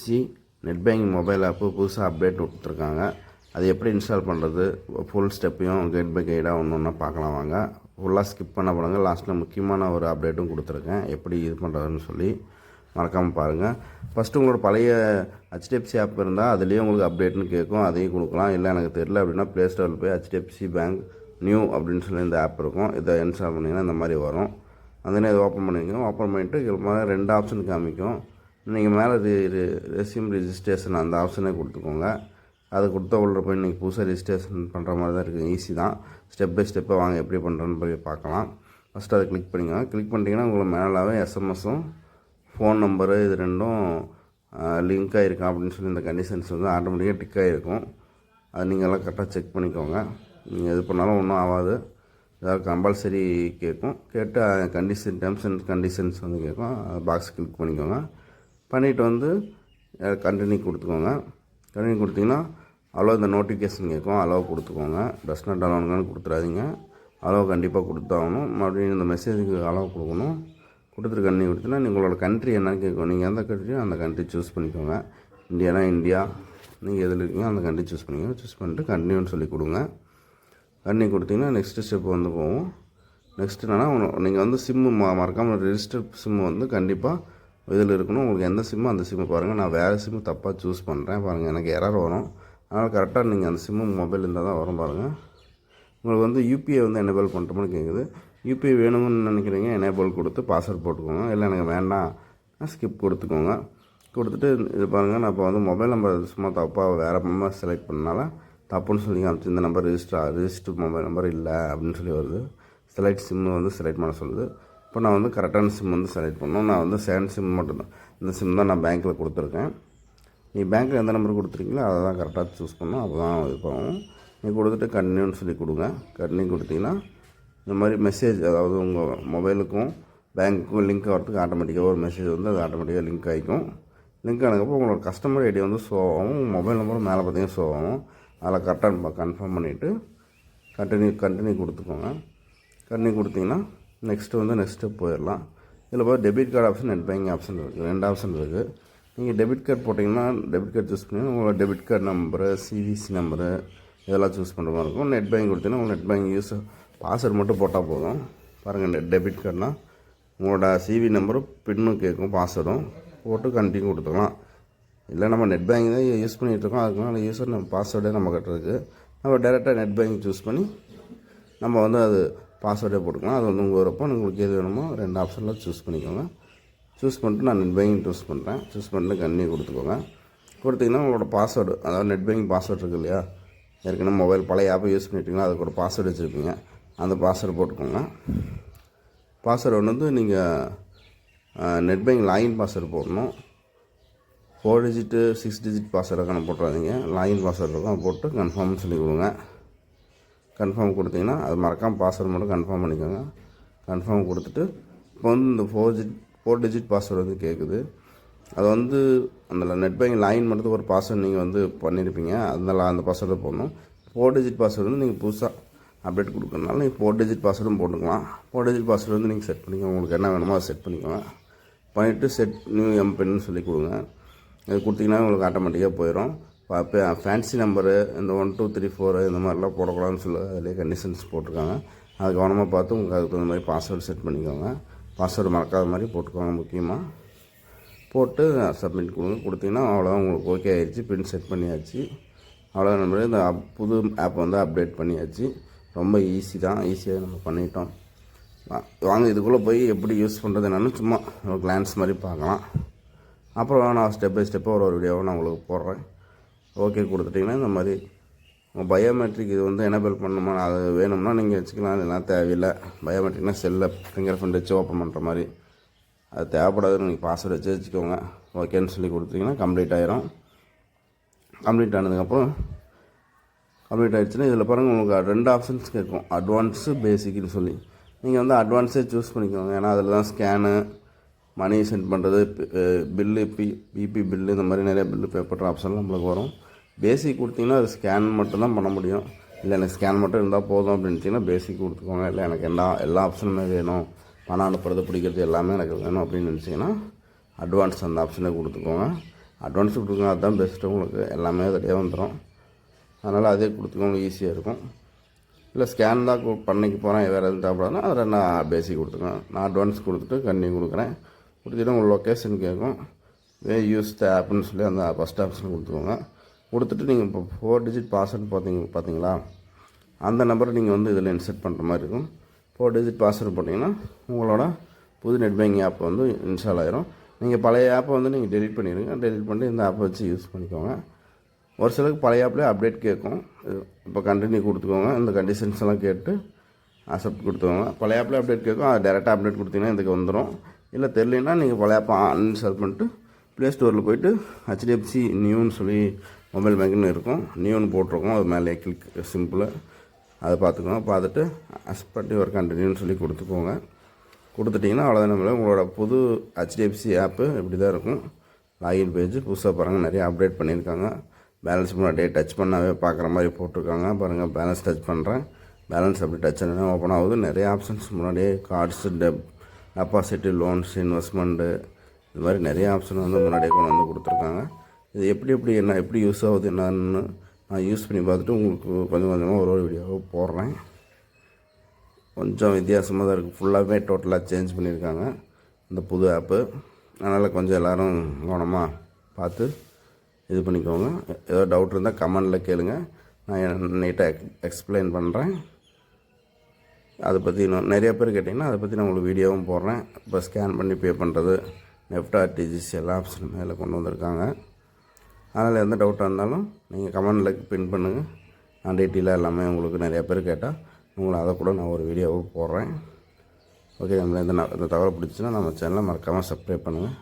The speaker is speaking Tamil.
C net banking mobile app புதுசாக அப்டேட் கொடுத்துருக்காங்க. அது எப்படி இன்ஸ்டால் பண்ணுறது ஃபுல் ஸ்டெப்பையும் கைட் பை கைடாக ஒன்று ஒன்றா பார்க்கலாம் வாங்க. ஃபுல்லாக ஸ்கிப் பண்ண போனாங்க லாஸ்ட்டில் முக்கியமான ஒரு அப்டேட்டும் கொடுத்துருக்கேன். எப்படி இது பண்ணுறதுன்னு சொல்லி மறக்காமல் பாருங்கள் ஃபஸ்ட்டு உங்களோட பழைய ஹெச்டிஎஃப்சி ஆப் இருந்தால் அதுலேயே உங்களுக்கு அப்டேட்னு கேட்கும் அதையும் கொடுக்கலாம். இல்லை எனக்கு தெரில அப்படின்னா ப்ளே ஸ்டோரில் போய் ஹெச்டிஎஃப்சி பேங்க் நியூ அப்படின்னு சொல்லி இந்த ஆப் இருக்கும். இதை இன்ஸ்டால் பண்ணிங்கன்னா இந்த மாதிரி வரும். அதனே இதை ஓப்பன் பண்ணிக்கணும் ஓப்பன் பண்ணிவிட்டு இது மாதிரி ரெண்டு ஆப்ஷன் காமிக்கும். நீங்கள் மேலே ரெசியூம் ரிஜிஸ்ட்ரேஷன் அந்த ஆப்ஷனே கொடுத்துக்கோங்க. அது கொடுத்த உள்ள போய் நீங்கள் புதுசாக ரிஜிஸ்ட்ரேஷன் பண்ணுற மாதிரி தான் இருக்குது ஈஸி தான். ஸ்டெப் பை ஸ்டெப்பை வாங்க எப்படி பண்ணுறேன்னு போய் பார்க்கலாம். ஃபஸ்ட்டு அதை கிளிக் பண்ணிக்கோங்க. கிளிக் பண்ணிட்டீங்கன்னா உங்களுக்கு மேலாவே எஸ்எம்எஸும் ஃபோன் நம்பரு இது ரெண்டும் லிங்க் ஆகிருக்கும் அப்படின்னு சொல்லி இந்த கண்டிஷன்ஸ் வந்து ஆட்டோமேட்டிக்காக டிக் ஆகிருக்கும் அது நீங்கள் எல்லாம் கரெக்டாக செக் பண்ணிக்கோங்க. நீங்கள் எது பண்ணாலும் ஒன்றும் ஆகாது. ஏதாவது கம்பல்சரி கேட்கும். கேட்டு கண்டிஷன் டேர்ம்ஸ் அண்ட் கண்டிஷன்ஸ் வந்து கேட்கும். பாக்ஸ் கிளிக் பண்ணிக்கோங்க. பண்ணிவிட்டு வந்து கண்டினியூ கொடுத்துக்கோங்க. கண்டினியூ கொடுத்தீங்கன்னா அலோ இந்த நோட்டிஃபிகேஷன் கேட்கும் அலோவ் கொடுத்துக்கோங்க. Does not அலோன்னு கொடுத்துறாதீங்க. அலோவ் கண்டிப்பாக கொடுத்தாகணும். மறுபடியும் இந்த மெசேஜுக்கு அலோவ் கொடுக்கணும். கொடுத்துட்டு கண்ணி கொடுத்தீங்கன்னா உங்களோட கண்ட்ரி என்னன்னு கேட்கும் நீங்கள் எந்த கண்ட்ரியோ அந்த கண்ட்ரி சூஸ் பண்ணிக்கோங்க. இந்தியானா இந்தியா? நீங்கள் எதில் இருக்கீங்க அந்த கண்ட்ரி சூஸ் பண்ணிக்கோங்க. சூஸ் பண்ணிட்டு கண்டினியூன்னு சொல்லி கொடுங்க. கண்ணி கொடுத்தீங்கன்னா நெக்ஸ்ட்டு ஸ்டெப் வந்து போகும். நெக்ஸ்ட் என்னென்னா நீங்கள் வந்து சிம்மு மறக்காமல் ரிஜிஸ்டர் சிம்மு வந்து கண்டிப்பாக இதில் இருக்கணும். உங்களுக்கு எந்த சிம்மோ அந்த சிம்மு பாருங்கள் நான் வேறு சிம்மு தப்பாக சூஸ் பண்ணுறேன் பாருங்கள் எனக்கு எரர் வரும். அதனால் கரெக்டாக நீங்கள் அந்த சிம்மு மொபைல் இருந்தால் தான் வரும் பாருங்கள் உங்களுக்கு வந்து யூபிஐ வந்து எனேபிள் பண்ணுறோம்னு கேட்குது யூபிஐ வேணும்னு நினைக்கிறீங்க எனேபிள் கொடுத்து பாஸ்வேர்ட் போட்டுக்கோங்க. இல்லை எனக்கு வேண்டாம் ஸ்கிப் கொடுத்துக்கோங்க. கொடுத்துட்டு இது பாருங்கள் நான் இப்போ வந்து மொபைல் நம்பர் சும்மா தப்பாக வேறு நம்பர் செலக்ட் பண்ணனால தப்புன்னு சொல்லி காமிச்சு இந்த number register register mobile number இல்லை அப்படின்னு சொல்லி வருது. செலக்ட் சிம்மு வந்து செலக்ட் பண்ண சொல்லுது. இப்போ நான் வந்து கரெக்டான சிம் வந்து செலக்ட் பண்ணணும். நான் வந்து செகண்ட் சிம் மட்டும்தான். இந்த சிம் தான் நான் பேங்க்கில் கொடுத்துருக்கேன். நீ பேங்க்கில் எந்த நம்பர் கொடுத்துருக்கீங்களோ அதை தான் கரெக்டாக சூஸ் பண்ணணும். அப்போ தான் இது பண்ணுவோம் நீ கொடுத்துட்டு கண்டினியூன்னு சொல்லி கொடுங்க. கன்னியூ கொடுத்தீங்கன்னா இந்த மாதிரி மெசேஜ் அதாவது உங்கள் மொபைலுக்கும் பேங்க்குக்கும் லிங்க் ஆகிறதுக்கு ஆட்டோமேட்டிக்காக ஒரு மெசேஜ் வந்து அது ஆட்டோமேட்டிக்காக லிங்க் ஆகிக்கும் லிங்க் ஆனதுக்கப்புறம் உங்களோட கஸ்டமர் ஐடி வந்து ஷோ ஆகும். மொபைல் நம்பரும் மேலே பார்த்தீங்கன்னா ஷோ ஆகும். அதில் கரெக்டாக கன்ஃபார்ம் பண்ணிவிட்டு கண்டினியூ கண்டினியூ கொடுத்துக்கோங்க. கண்டினியூ கொடுத்தீங்கன்னா நெக்ஸ்ட்டு வந்து நெக்ஸ்ட் ஸ்டெப் போயிடலாம். இதில் போய் debit card option net banking option இருக்குது ரெண்டு ஆப்ஷன் இருக்குது நீங்கள் டெபிட் கார்டு போட்டிங்கன்னா டெபிட் கார்டு சூஸ் பண்ணி உங்களோட debit card number CVC number இதெல்லாம் சூஸ் பண்ணுற மாதிரி இருக்கும். நெட் பேங்கிங் கொடுத்தீங்கன்னா உங்கள் நெட் பேங்கிங் யூஸ் பாஸ்வேர்டு மட்டும் போட்டால் போதும். பாருங்கள் நெட் டெபிட் கார்டுனால் உங்களோட சிவி நம்பரும் பின்னும் கேட்கும் பாஸ்வேர்டும் போட்டு கண்டினியூ கொடுத்துக்கலாம். இல்லை நம்ம நெட் பேங்கிங் தான் யூஸ் பண்ணிகிட்டு இருக்கோம். அதுக்குனால யூஸர் நம்ம பாஸ்வேர்டே நம்ம கட்டுறதுக்கு நம்ம டேரெக்டாக நெட் பேங்கிங் சூஸ் பண்ணி நம்ம வந்து அது பாஸ்வேர்டே போட்டுக்கலாம். அது வந்து உங்கள் வரப்போ உங்களுக்கு எது வேணுமோ ரெண்டு ஆப்ஷனில் சூஸ் பண்ணிக்கோங்க. சூஸ் பண்ணிட்டு நான் நெட் பேங்கிங் சூஸ் பண்ணுறேன் சூஸ் பண்ணிட்டு கண்டினியூ கொடுத்துக்கோங்க. கொடுத்தீங்கன்னா உங்களோட பாஸ்வேர்டு அதாவது நெட் பேங்கிங் பாஸ்வேர்டு இருக்குது இல்லையா? ஏற்கனவே மொபைல் பழைய ஆப்பை யூஸ் பண்ணிட்டீங்கன்னா அதுக்கு ஒரு பாஸ்வேர்டு வச்சுருப்பீங்க. அந்த பாஸ்வேர்டு போட்டுக்கோங்க. பாஸ்வேர்டு ஒன்று வந்து நீங்கள் நெட் பேங்கிங் லாகின் பாஸ்வேர்டு போடணும். Four digit six digit password கணக்கு போட்டுறாதீங்க. லாகின் பாஸ்வேர்டு இருக்கும். போட்டு கன்ஃபார்ம்னு சொல்லி கொடுங்க. கன்ஃபார்ம் கொடுத்தீங்கன்னா அது மறக்காமல் பாஸ்வேர்டு மட்டும் கன்ஃபார்ம் பண்ணிக்கோங்க. கன்ஃபார்ம் கொடுத்துட்டு இப்போ வந்து இந்த four digit four digit password வந்து கேட்குது அது வந்து அந்த நெட் பேங்கிங் லைன் மட்டும் ஒரு பாஸ்வேர்டு நீங்கள் வந்து பண்ணியிருப்பீங்க அதனால அந்த பாஸ்வேர்டு போடணும். ஃபோர் டிஜிட் பாஸ்வேர்டு வந்து நீங்கள் புதுசாக அப்டேட் கொடுக்கறனால நீங்கள் ஃபோர் டிஜிட் பாஸ்வேர்டும் போட்டுக்கலாம். ஃபோர் டிஜிட் பாஸ்வேர்டு வந்து நீங்கள் செட் பண்ணிக்கோங்க. உங்களுக்கு என்ன வேணுமோ அதை செட் பண்ணிக்கோங்க. பண்ணிவிட்டு செட் நியூ எம்பின்னு சொல்லி கொடுங்க. இது கொடுத்தீங்கன்னா உங்களுக்கு ஆட்டோமேட்டிக்காக போயிடும் ஃபேன்சி நம்பரு இந்த ஒன் டூ த்ரீ ஃபோரு இந்த மாதிரிலாம் போடக்கூடாதுன்னு சொல்லி அதிலே கண்டிஷன்ஸ் போட்டிருக்காங்க. அது கவனமாக பார்த்து உங்களுக்கு அதுக்கு தகுந்த மாதிரி பாஸ்வேர்டு செட் பண்ணிக்கோங்க. பாஸ்வேர்டு மறக்காத மாதிரி போட்டுக்கோங்க முக்கியமாக போட்டு சப்மிட் கொடுங்க. கொடுத்தீங்கன்னா அவ்வளோதான் உங்களுக்கு ஓகே ஆகிடுச்சு பின் செட் பண்ணியாச்சு. அவ்வளோ நம்ம இந்த அப் புது ஆப் வந்து அப்டேட் பண்ணியாச்சு. ரொம்ப ஈஸி தான். ஈஸியாக நம்ம பண்ணிட்டோம். வாங்க இதுக்குள்ளே போய் எப்படி யூஸ் பண்ணுறது என்னென்னு சும்மா ஒரு கிளான்ஸ் மாதிரி பார்க்கலாம். அப்புறம் நான் ஸ்டெப் பை ஸ்டெப்பாக ஒரு ஒரு வீடியோவை நான் உங்களுக்கு போடுறேன். ஓகே கொடுத்துட்டிங்கன்னா இந்த மாதிரி உங்கள் பயோமெட்ரிக் இது வந்து எனபிள் பண்ணணுமா அது வேணும்னா நீங்கள் வச்சுக்கலாம் இல்லைனா தேவையில்லை. பயோமெட்ரிக்னா செல்லில் ஃபிங்கர் பிரிண்ட் வச்சு ஓப்பன் பண்ணுற மாதிரி. அது தேவைப்படாதுன்னு நீங்கள் பாஸ்வேர்டு வச்சு வச்சுக்கோங்க. ஓகேன்னு சொல்லி கொடுத்தீங்கன்னா கம்ப்ளீட் ஆயிரும். கம்ப்ளீட் ஆனதுக்கப்புறம் கம்ப்ளீட் ஆகிடுச்சுன்னா இதில் பாருங்கள் உங்களுக்கு ரெண்டு ஆப்ஷன்ஸ் கேட்கும். அட்வான்ஸு பேசிக்னு சொல்லி. நீங்கள் வந்து அட்வான்ஸே சூஸ் பண்ணிக்கோங்க. ஏன்னா அதில் தான் ஸ்கேனு மணி சென்ட் பண்ணுறது பில்லு பி பிபி பில்லு இந்த மாதிரி நிறைய பில்லு பே பண்ணுற ஆப்ஷன்லாம் நம்மளுக்கு வரும். பேசிக் கொடுத்தீங்கன்னா அது ஸ்கேன் மட்டும் தான் பண்ண முடியும். இல்லை எனக்கு ஸ்கேன் மட்டும் இருந்தால் போதும் அப்படின்ட்டிங்கன்னா பேசிக் கொடுத்துக்கோங்க. இல்லை எனக்கு எல்லா எல்லா ஆப்ஷனுமே வேணும். பணம் அனுப்புறது பிடிக்கிறது எல்லாமே எனக்கு வேணும் அப்படின்னு நினச்சிங்கன்னா அட்வான்ஸ் அந்த ஆப்ஷனே கொடுத்துக்கோங்க. அட்வான்ஸ் கொடுத்துங்க அதுதான் பெஸ்ட்டு உங்களுக்கு. எல்லாமே அதிலே வந்துடும் அதனால் அதே கொடுத்துக்கோங்க ஈஸியாக இருக்கும். இல்லை ஸ்கேன் தான் கு- பண்ணிக்க போகிறேன் வேறு எதுவும் தேவைப்படாதுன்னா அதில் நான் பேசிக் கொடுத்துக்கேன் நான் அட்வான்ஸ் கொடுத்துட்டு கண்ணி கொடுக்குறேன். கொடுத்துட்டு உங்கள் லொக்கேஷன் கேட்கும். வே யூஸ் த ஆப்னு சொல்லி அந்த ஃபஸ்ட் ஆப்ஷன் கொடுத்துக்கோங்க கொடுத்துட்டு நீங்கள் இப்போ ஃபோர் டிஜிட் பாஸ்வேர்டு பார்த்தீங்க பார்த்தீங்களா? அந்த நம்பரை நீங்கள் வந்து இதில் இன்செர்ட் பண்ணுற மாதிரி இருக்கும். ஃபோர் டிஜிட் பாஸ்வேர்டு போட்டிங்கன்னா உங்களோட புது நெட் பேங்கிங் ஆப் வந்து இன்ஸ்டால் ஆயிரும். நீங்கள் பழைய ஆப்பை வந்து நீங்கள் டெலிட் பண்ணிடுங்க. டெலிட் பண்ணிட்டு இந்த ஆப்பை வச்சு யூஸ் பண்ணிக்கோங்க. ஒரு சிலருக்கு பழைய ஆப்லேயே அப்டேட் கேட்கும். இப்போ கண்டினியூ கொடுத்துக்கோங்க. இந்த கண்டிஷன்ஸ் எல்லாம் கேட்டு அக்செப்ட் கொடுத்துக்கோங்க. பழைய ஆப்லேயே அப்டேட் கேட்கும். அது டேரெக்டாக அப்டேட் கொடுத்தீங்கன்னா இதுக்கு வந்துடும் இல்லை தெரிலனா நீங்கள் பழைய ஆப்பை அன்இன்ஸ்டால் பண்ணிட்டு ப்ளே ஸ்டோரில் போயிட்டு ஹெச்டிஎஃப்சி நியூன்னு சொல்லி மொபைல் பேங்க்னு இருக்கும். நியூன்னு போட்டிருக்கோம். அது மேலே கிளிக் சிம்பிளாக அதை பார்த்துக்கோங்க. பார்த்துட்டு அக்செப்ட் ஒரு கண்டினியூன்னு சொல்லி கொடுத்துக்கோங்க. கொடுத்துட்டிங்கன்னா அவ்வளோதான் நம்மள உங்களோட புது ஹெச்டிஎஃப்சி ஆப்பு இப்படி தான் இருக்கும். லாகின் பேஜ் புதுசாக பாருங்கள் நிறைய அப்டேட் பண்ணியிருக்காங்க. பேலன்ஸ் முன்னாடியே டச் பண்ணாவே பார்க்குற மாதிரி போட்டிருக்காங்க. பாருங்கள் பேலன்ஸ் டச் பண்ணுறேன் பேலன்ஸ் அப்படி டச் பண்ணி ஓப்பன் ஆகுது. நிறைய ஆப்ஷன்ஸ் முன்னாடியே கார்ட்ஸு டெப் டெபாசிட்டு லோன்ஸ் இன்வெஸ்ட்மெண்ட்டு இது மாதிரி நிறைய ஆப்ஷன் வந்து முன்னாடியே கொண்டு வந்து கொடுத்துருக்காங்க. இது எப்படி எப்படி என்ன எப்படி யூஸ் ஆகுது என்னன்னு நான் யூஸ் பண்ணி பார்த்துட்டு உங்களுக்கு கொஞ்சம் கொஞ்சமாக ஒரு ஒரு வீடியோவாக போடுறேன். கொஞ்சம் வித்தியாசமாக தான் இருக்குது ஃபுல்லாகவே டோட்டலாக சேஞ்ச் பண்ணியிருக்காங்க. இந்த புது ஆப்பு அதனால் கொஞ்சம் எல்லோரும் கவனமாக பார்த்து இது பண்ணிக்கோங்க. ஏதோ டவுட் இருந்தால் கமெண்டில் கேளுங்கள் நான் நீட்டாக எக்ஸ்பிளைன் பண்ணுறேன் அதை பற்றி இன்னும் நிறைய பேர் கேட்டிங்கன்னா அதை பற்றி நான் உங்களுக்கு வீடியோவும் போடுறேன். இப்போ ஸ்கேன் பண்ணி பே பண்ணுறது நெஃப்ட் ஆர்டிஜிஎஸ் எல்லா ஆப்ஷனும் மேலே கொண்டு வந்திருக்காங்க. அதனால் எந்த டவுட்டாக இருந்தாலும் நீங்கள் கமெண்டில் பின் பண்ணுங்கள் நான் டீட்டெயிலாக எல்லாமே உங்களுக்கு நிறைய பேர் கேட்டால் உங்களை அதை கூட நான் ஒரு வீடியோவும் போடுறேன். ஓகே நம்ம இந்த இந்த தகவல் பிடிச்சுன்னா நம்ம சேனலை மறக்காமல் சப்ஸ்கிரைப் பண்ணுங்கள்